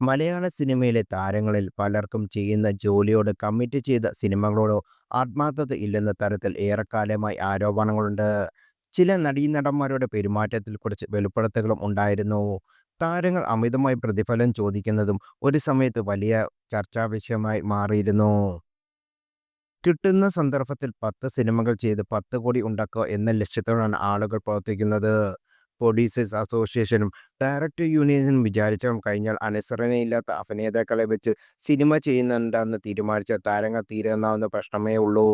മലയാള സിനിമയിലെ താരങ്ങളിൽ പലർക്കും ചെയ്യുന്ന ജോലിയോട് കമ്മിറ്റ് ചെയ്ത സിനിമകളോടോ ആത്മാർത്ഥത ഇല്ലെന്ന തരത്തിൽ ഏറെക്കാലമായി ആരോപണങ്ങളുണ്ട്. ചില നടീനടന്മാരുടെ പെരുമാറ്റത്തിൽ കുറച്ച് വെളിപ്പെടുത്തലുകളും ഉണ്ടായിരുന്നു. താരങ്ങൾ അമിതമായി പ്രതിഫലം ചോദിക്കുന്നതും ഒരു സമയത്ത് വലിയ ചർച്ചാ വിഷയമായി മാറിയിരുന്നു. കിട്ടുന്ന സന്ദർഭത്തിൽ പത്ത് സിനിമകൾ ചെയ്ത് പത്ത് കോടി ഉണ്ടാക്കുക എന്ന ലക്ഷ്യത്തോടാണ് ആളുകൾ പ്രവർത്തിക്കുന്നത്. പ്രൊഡ്യൂസേഴ്സ് അസോസിയേഷനും ഡയറക്ടർ യൂണിയനും വിചാരിച്ചാലും കഴിഞ്ഞാൽ അനുസരണയില്ലാത്ത അഭിനേതാക്കളെ വെച്ച് സിനിമ ചെയ്യുന്നുണ്ടെന്ന് തീരുമാനിച്ച താരങ്ങൾ തീരുന്നാവുന്ന പ്രശ്നമേ ഉള്ളൂ.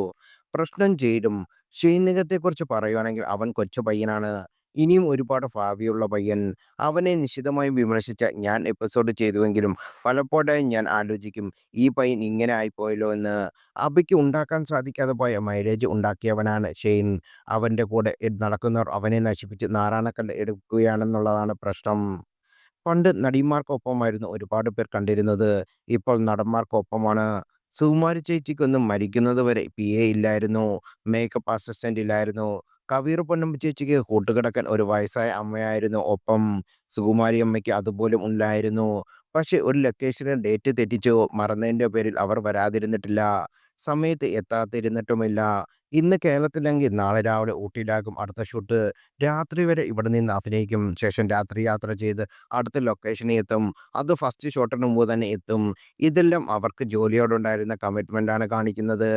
പ്രശ്നം ചെയ്തും ഷെയ്നകത്തെക്കുറിച്ച് പറയുകയാണെങ്കിൽ അവൻ കൊച്ചു പയ്യനാണ്. ഇനിയും ഒരുപാട് ഭാവിയുള്ള പയ്യൻ. അവനെ നിശിതമായി വിമർശിച്ച ഞാൻ എപ്പിസോഡ് ചെയ്തുവെങ്കിലും പലപ്പോഴായി ഞാൻ ആലോചിക്കും ഈ പയ്യൻ ഇങ്ങനെ ആയിപ്പോയല്ലോ എന്ന്. അബിക്ക് ഉണ്ടാക്കാൻ സാധിക്കാതെ പോയ മൈലേജ് ഉണ്ടാക്കിയവനാണ് ഷെയ്ൻ. അവന്റെ കൂടെ നടക്കുന്നവർ അവനെ നശിപ്പിച്ച് നാറാണക്കല്ല് എടുക്കുകയാണെന്നുള്ളതാണ് പ്രശ്നം. പണ്ട് നടിമാർക്കൊപ്പമായിരുന്നു ഒരുപാട് പേർ കണ്ടിരുന്നത്. ഇപ്പോൾ നടന്മാർക്കൊപ്പമാണ്. സുകുമാരി ചേച്ചിക്കൊന്നും മരിക്കുന്നത് വരെ പി എ ഇല്ലായിരുന്നു. മേക്കപ്പ് അസിസ്റ്റന്റ് ഇല്ലായിരുന്നു. കവിയൂർ പൊന്നമ്മ ചേച്ചിക്ക് കൂട്ടുകിടക്കാൻ ഒരു വയസ്സായ അമ്മയായിരുന്നു ഒപ്പം. സുകുമാരി അമ്മയ്ക്ക് അതുപോലും ഇല്ലായിരുന്നു. പക്ഷേ ഒരു ലൊക്കേഷനിൽ ഡേറ്റ് തെറ്റിച്ചോ മറന്നതിന്റെ പേരിൽ അവർ വരാതിരുന്നിട്ടില്ല. സമയത്ത് എത്താതിരുന്നിട്ടുമില്ല. ഇന്ന് കേരളത്തിലെങ്കിൽ നാളെ രാവിലെ ഊട്ടിയിലാകും അടുത്ത ഷൂട്ട്. രാത്രി വരെ ഇവിടെ നിന്ന് അഭിനയിക്കും. ശേഷം രാത്രി യാത്ര ചെയ്ത് അടുത്ത ലൊക്കേഷനിൽ എത്തും. അത് ഫസ്റ്റ് ഷോട്ടിന് മുമ്പ് തന്നെ എത്തും. ഇതെല്ലാം അവർക്ക് ജോലിയോടുണ്ടായിരുന്ന കമ്മിറ്റ്മെന്റാണ് കാണിക്കുന്നത്.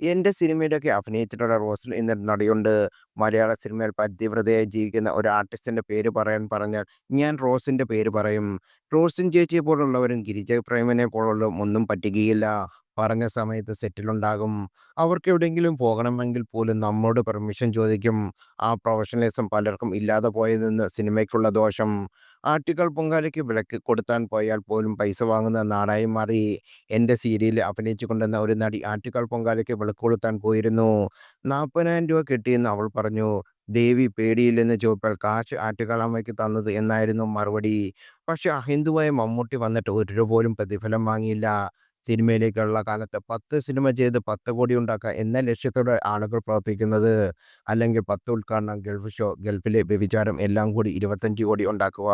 എന്റെ സിനിമയിലൊക്കെ അഭിനയിച്ചിട്ടുള്ള റോസിൽ എന്നൊരു നടിയുണ്ട്. മലയാള സിനിമയിൽ പതിവ്രതയായി ജീവിക്കുന്ന ഒരു ആർട്ടിസ്റ്റിന്റെ പേര് പറയാൻ പറഞ്ഞാൽ ഞാൻ റോസിന്റെ പേര് പറയും. റോസിൻ ചേച്ചിയെപ്പോലുള്ളവരും ഗിരിജ പ്രേമനെ പോലുള്ളവരും ഒന്നും പറ്റുകയില്ല പറഞ്ഞ സമയത്ത് സെറ്റിലുണ്ടാകും. അവർക്ക് എവിടെയെങ്കിലും പോകണമെങ്കിൽ പോലും നമ്മോട് പെർമിഷൻ ചോദിക്കും. ആ പ്രൊഫഷണലിസം പലർക്കും ഇല്ലാതെ പോയതെന്ന് സിനിമയ്ക്കുള്ള ദോഷം. ആർട്ടിക്കൽ പൊങ്കാലയ്ക്ക് വിളക്ക് കൊടുത്താൻ പോയാൽ പോലും പൈസ വാങ്ങുന്ന നാടായി മാറി. എന്റെ സീരിയലിൽ അഭിനയിച്ചുകൊണ്ടിരുന്ന ഒരു നടി ആർട്ടിക്കൽ പൊങ്കാലയ്ക്ക് വിളക്ക് കൊടുത്താൻ പോയിരുന്നു. നാൽപ്പതിനായിരം രൂപ കിട്ടിയെന്ന് അവൾ പറഞ്ഞു. ദേവി പേടിയില്ലെന്ന് ചോദിച്ചപ്പോൾ കാശ് ആറ്റുകാലമ്മയ്ക്ക് തന്നത് എന്നായിരുന്നു മറുപടി. പക്ഷെ അഹിന്ദുവായ മമ്മൂട്ടി വന്നിട്ട് ഒരു പോലും പ്രതിഫലം വാങ്ങിയില്ല. സിനിമയിലേക്കുള്ള കാലത്ത് പത്ത് സിനിമ ചെയ്ത് പത്ത് കോടി ഉണ്ടാക്കുക എന്ന ലക്ഷ്യത്തോടെ ആളുകൾ പ്രവർത്തിക്കുന്നത്. അല്ലെങ്കിൽ പത്ത് ഉദ്ഘാടനം, ഗൾഫ് ഷോ, ഗൾഫിലെ വ്യഭിചാരം എല്ലാം കൂടി ഇരുപത്തഞ്ച് കോടി ഉണ്ടാക്കുക.